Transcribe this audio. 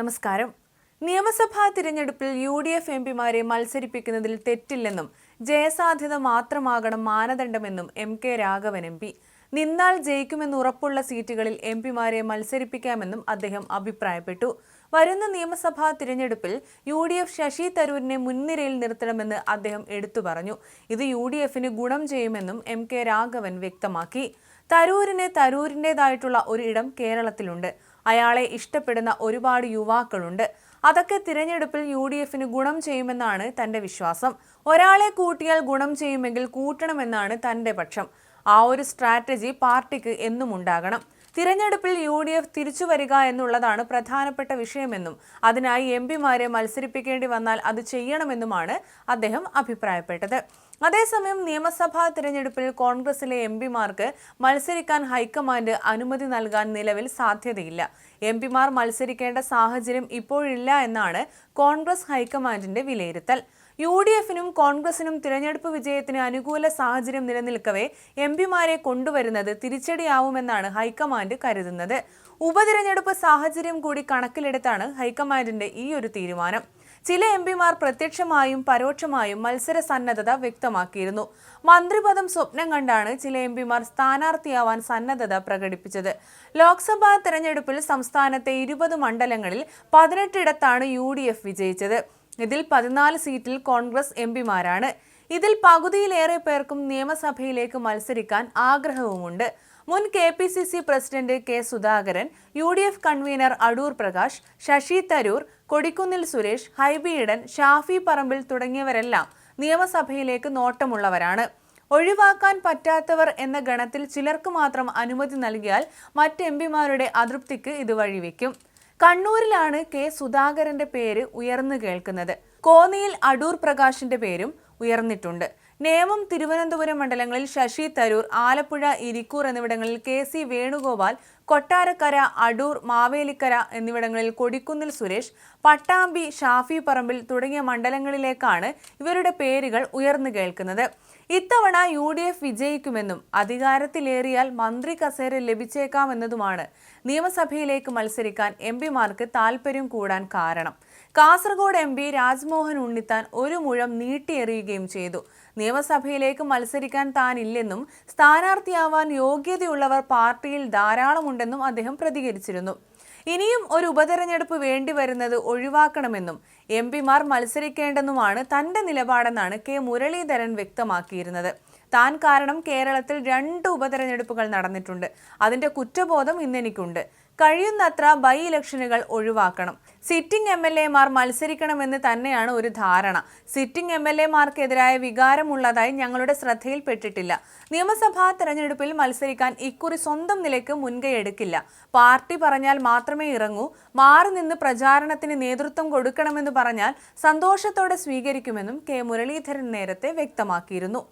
നമസ്കാരം. നിയമസഭാ തിരഞ്ഞെടുപ്പിൽ യു ഡി എഫ് എം പിമാരെ മത്സരിപ്പിക്കുന്നതിൽ തെറ്റില്ലെന്നും ജയസാധ്യത മാത്രമാകണം മാനദണ്ഡമെന്നും M K Raghavan M P. നിന്നാൽ ജയിക്കുമെന്ന് ഉറപ്പുള്ള സീറ്റുകളിൽ എം പിമാരെ മത്സരിപ്പിക്കാമെന്നും അദ്ദേഹം അഭിപ്രായപ്പെട്ടു. വരുന്ന നിയമസഭാ തിരഞ്ഞെടുപ്പിൽ യു ഡി എഫ് ശശി തരൂരിനെ മുൻനിരയിൽ നിർത്തണമെന്ന് അദ്ദേഹം എടുത്തു പറഞ്ഞു. ഇത് യു ഡി എഫിന് ഗുണം ചെയ്യുമെന്നും എം കെ രാഘവൻ വ്യക്തമാക്കി. തരൂരിന് തരൂരിന്റെതായിട്ടുള്ള ഒരു ഇടം കേരളത്തിലുണ്ട്. അയാളെ ഇഷ്ടപ്പെടുന്ന ഒരുപാട് യുവാക്കളുണ്ട്. അതൊക്കെ തിരഞ്ഞെടുപ്പിൽ യു ഡി എഫിന് ഗുണം ചെയ്യുമെന്നാണ് തന്റെ വിശ്വാസം. ഒരാളെ കൂട്ടിയാൽ ഗുണം ചെയ്യുമെങ്കിൽ കൂട്ടണമെന്നാണ് തന്റെ പക്ഷം. ആ ഒരു സ്ട്രാറ്റജി പാർട്ടിക്ക് എന്നും ഉണ്ടാകണം തിരഞ്ഞെടുപ്പിൽ യു ഡി എഫ് തിരിച്ചു വരിക എന്നുള്ളതാണ് പ്രധാനപ്പെട്ട വിഷയമെന്നും അതിനായി എം പിമാരെ മത്സരിപ്പിക്കേണ്ടി വന്നാൽ അത് ചെയ്യണമെന്നുമാണ് അദ്ദേഹം അഭിപ്രായപ്പെട്ടത്. അതേസമയം നിയമസഭാ തിരഞ്ഞെടുപ്പിൽ കോൺഗ്രസിലെ എം പിമാർക്ക് മത്സരിക്കാൻ ഹൈക്കമാൻഡ് അനുമതി നൽകാൻ നിലവിൽ സാധ്യതയില്ല. എം പിമാർ മത്സരിക്കേണ്ട സാഹചര്യം ഇപ്പോഴില്ല എന്നാണ് കോൺഗ്രസ് ഹൈക്കമാൻഡിന്റെ വിലയിരുത്തൽ. യു ഡി എഫിനും കോൺഗ്രസിനും തിരഞ്ഞെടുപ്പ് വിജയത്തിന് അനുകൂല സാഹചര്യം നിലനിൽക്കവേ എം പിമാരെ കൊണ്ടുവരുന്നത് തിരിച്ചടിയാവുമെന്നാണ് ഹൈക്കമാൻഡ് കരുതുന്നത്. ഉപതിരഞ്ഞെടുപ്പ് സാഹചര്യം കൂടി കണക്കിലെടുത്താണ് ഹൈക്കമാൻഡിന്റെ ഈ ഒരു തീരുമാനം. ചില എം പിമാർ പ്രത്യക്ഷമായും പരോക്ഷമായും മത്സര സന്നദ്ധത വ്യക്തമാക്കിയിരുന്നു. മന്ത്രിപദം സ്വപ്നം കണ്ടാണ് ചില എം പിമാർ സ്ഥാനാർത്ഥിയാവാൻ സന്നദ്ധത പ്രകടിപ്പിച്ചത്. ലോക്സഭാ തെരഞ്ഞെടുപ്പിൽ സംസ്ഥാനത്തെ ഇരുപത് മണ്ഡലങ്ങളിൽ പതിനെട്ടിടത്താണ് യു ഡി എഫ് വിജയിച്ചത്. ഇതിൽ പതിനാല് സീറ്റിൽ കോൺഗ്രസ് എം പിമാരാണ്. ഇതിൽ പകുതിയിലേറെ പേർക്കും നിയമസഭയിലേക്ക് മത്സരിക്കാൻ ആഗ്രഹവുമുണ്ട്. മുൻ K P C C president K Sudhakaran U D F convener Adoor Prakash Shashi Tharoor Kodikunnil Suresh Hibi Eden Shafi Parambil തുടങ്ങിയവരെല്ലാം നിയമസഭയിലേക്ക് നോട്ടമുള്ളവരാണ്. ഒഴിവാക്കാൻ പറ്റാത്തവർ എന്ന ഗണത്തിൽ ചിലർക്ക് മാത്രം അനുമതി നൽകിയാൽ മറ്റ് എം പിമാരുടെ അതൃപ്തിക്ക് ഇത് വഴിവെക്കും. കണ്ണൂരിലാണ് കെ സുധാകരന്റെ പേര് ഉയർന്നു കേൾക്കുന്നത്. കോന്നിയിൽ അടൂർ പ്രകാശിന്റെ പേരും ഉയർന്നിട്ടുണ്ട്. നേമം തിരുവനന്തപുരം മണ്ഡലങ്ങളിൽ ശശി തരൂർ ആലപ്പുഴ ഇരിക്കൂർ എന്നിവിടങ്ങളിൽ കെ സി വേണുഗോപാൽ കൊട്ടാരക്കര അടൂർ മാവേലിക്കര എന്നിവിടങ്ങളിൽ കൊടിക്കുന്നിൽ സുരേഷ് പട്ടാമ്പി ഷാഫി പറമ്പിൽ തുടങ്ങിയ മണ്ഡലങ്ങളിലേക്കാണ് ഇവരുടെ പേരുകൾ ഉയർന്നു കേൾക്കുന്നത്. ഇത്തവണ യു ഡി എഫ് വിജയിക്കുമെന്നും അധികാരത്തിലേറിയാൽ മന്ത്രി കസേര ലഭിച്ചേക്കാമെന്നതുമാണ് നിയമസഭയിലേക്ക് മത്സരിക്കാൻ എം പിമാർക്ക് താൽപ്പര്യം കൂടാൻ കാരണം. കാസർഗോഡ് എം പി രാജ്മോഹൻ ഉണ്ണിത്താൻ ഒരു മുഴം നീട്ടിയെറിയുകയും ചെയ്തു. നിയമസഭയിലേക്ക് മത്സരിക്കാൻ താനില്ലെന്നും സ്ഥാനാർത്ഥിയാവാൻ യോഗ്യതയുള്ളവർ പാർട്ടിയിൽ ധാരാളമുണ്ടെന്നും അദ്ദേഹം പ്രതികരിച്ചിരുന്നു. ഇനിയും ഒരു ഉപതെരഞ്ഞെടുപ്പ് വേണ്ടിവരുന്നത് ഒഴിവാക്കണമെന്നും എം പിമാർ മത്സരിക്കേണ്ടെന്നുമാണ് തന്റെ നിലപാടെന്നാണ് കെ മുരളീധരൻ വ്യക്തമാക്കിയിരുന്നത്. താൻ കാരണം കേരളത്തിൽ രണ്ട് ഉപതെരഞ്ഞെടുപ്പുകൾ നടന്നിട്ടുണ്ട്. അതിന്റെ കുറ്റബോധം ഇന്നെനിക്കുണ്ട്. കഴിയുന്നത്ര ബൈ ഇലക്ഷനുകൾ ഒഴിവാക്കണം. സിറ്റിംഗ് എം എൽ എമാർ മത്സരിക്കണമെന്ന് തന്നെയാണ് ഒരു ധാരണ. സിറ്റിംഗ് എം എൽ എമാർക്കെതിരായ വികാരമുള്ളതായി ഞങ്ങളുടെ ശ്രദ്ധയിൽപ്പെട്ടിട്ടില്ല. നിയമസഭാ തെരഞ്ഞെടുപ്പിൽ മത്സരിക്കാൻ ഇക്കുറി സ്വന്തം നിലയ്ക്ക് മുൻകൈ എടുക്കില്ല. പാർട്ടി പറഞ്ഞാൽ മാത്രമേ ഇറങ്ങൂ. മാറി നിന്ന് പ്രചാരണത്തിന് നേതൃത്വം കൊടുക്കണമെന്ന് പറഞ്ഞാൽ സന്തോഷത്തോടെ സ്വീകരിക്കുമെന്നും കെ മുരളീധരൻ നേരത്തെ വ്യക്തമാക്കിയിരുന്നു.